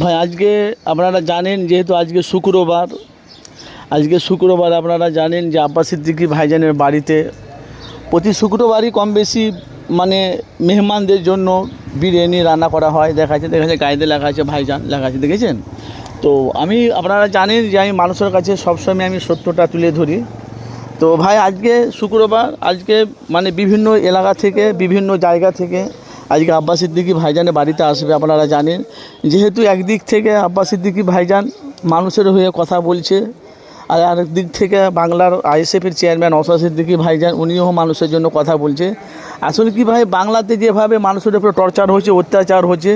ভাই, আজকে আপনারা জানেন যেহেতু আজকে শুক্রবার আজকে শুক্রবার আপনারা জানেন যে আব্বাস সিদ্দিকি ভাইজানের বাড়িতে প্রতি শুক্রবারই কম বেশি মানে মেহমানদের জন্য বিরিয়ানি রান্না করা হয়। দেখা যাচ্ছে দেখা যাচ্ছে গাইতে লেখা আছে, ভাইজান লেখা আছে, দেখেছেন? তো আমি, আপনারা জানেন যে আমি মানুষের কাছে সবসময় আমি সত্যটা তুলে ধরি। তো ভাই, আজকে শুক্রবার, আজকে মানে বিভিন্ন এলাকা থেকে, বিভিন্ন জায়গা থেকে আজকে আব্বাস সিদ্দিকি ভাইজানের বাড়িতে আসবে, আপনারা জানেন। যেহেতু একদিক থেকে আব্বাস সিদ্দিকি ভাইজান মানুষের হয়ে কথা বলছে, আর আরেক দিক থেকে বাংলার আইএসএফের চেয়ারম্যান অসা সিদ্দিকি ভাইজান, উনিও মানুষের জন্য কথা বলছে। আসলে কি ভাই, বাংলাতে যেভাবে মানুষের উপরে টর্চার হচ্ছে, অত্যাচার হচ্ছে,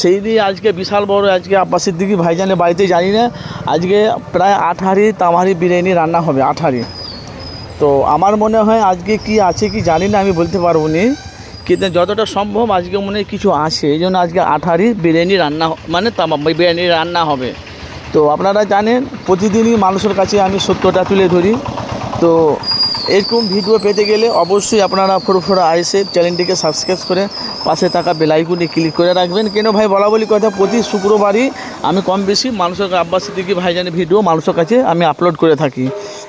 সেই দিয়ে আজকে বিশাল বড় আজকে আব্বাস সিদ্দিকি ভাইজানের বাড়িতে জানি না, আজকে প্রায় হাঁড়ি তামারি বিরিয়ানি রান্না হবে হাঁড়ি তো আমার মনে হয় আজকে কি আছে কি জানি না, আমি বলতে পারব নি। কিন্তু যতটা সম্ভব আজকে মনে কিছু আছে এই জন্য আজকে আঠারি বিরিয়ানি রান্না মানে বিরিয়ানি রান্না হবে। তো আপনারা জানেন, প্রতিদিনই মানুষের কাছে আমি সত্যটা তুলে ধরি। তো এরকম ভিডিও পেতে গেলে অবশ্যই আপনারা ফোর ফোরফোরা আইসে চ্যানেলটিকে সাবস্ক্রাইব করে পাশে থাকা বেলাইকুনে ক্লিক করে রাখবেন। কেন ভাই, বলা বলি কথা, প্রতি শুক্রবারই আমি কম বেশি মানুষের আব্বাস সিদ্দিকি ভাইজানের ভিডিও মানুষের কাছে আমি আপলোড করে থাকি।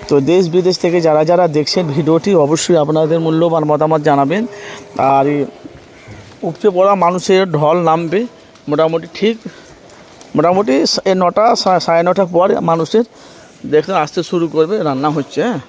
তো দেশ বিদেশ থেকে যারা যারা দেখছেন ভিডিওটি অবশ্যই আপনাদের মূল্যবান মতামত জানাবেন। আর উপচে পড়া মানুষের ঢল নামবে মোটামুটি ঠিক। মোটামুটি নটা, সাড়ে নটার পর মানুষের দেখতে আসতে শুরু করবে, রান্না হচ্ছে হ্যাঁ।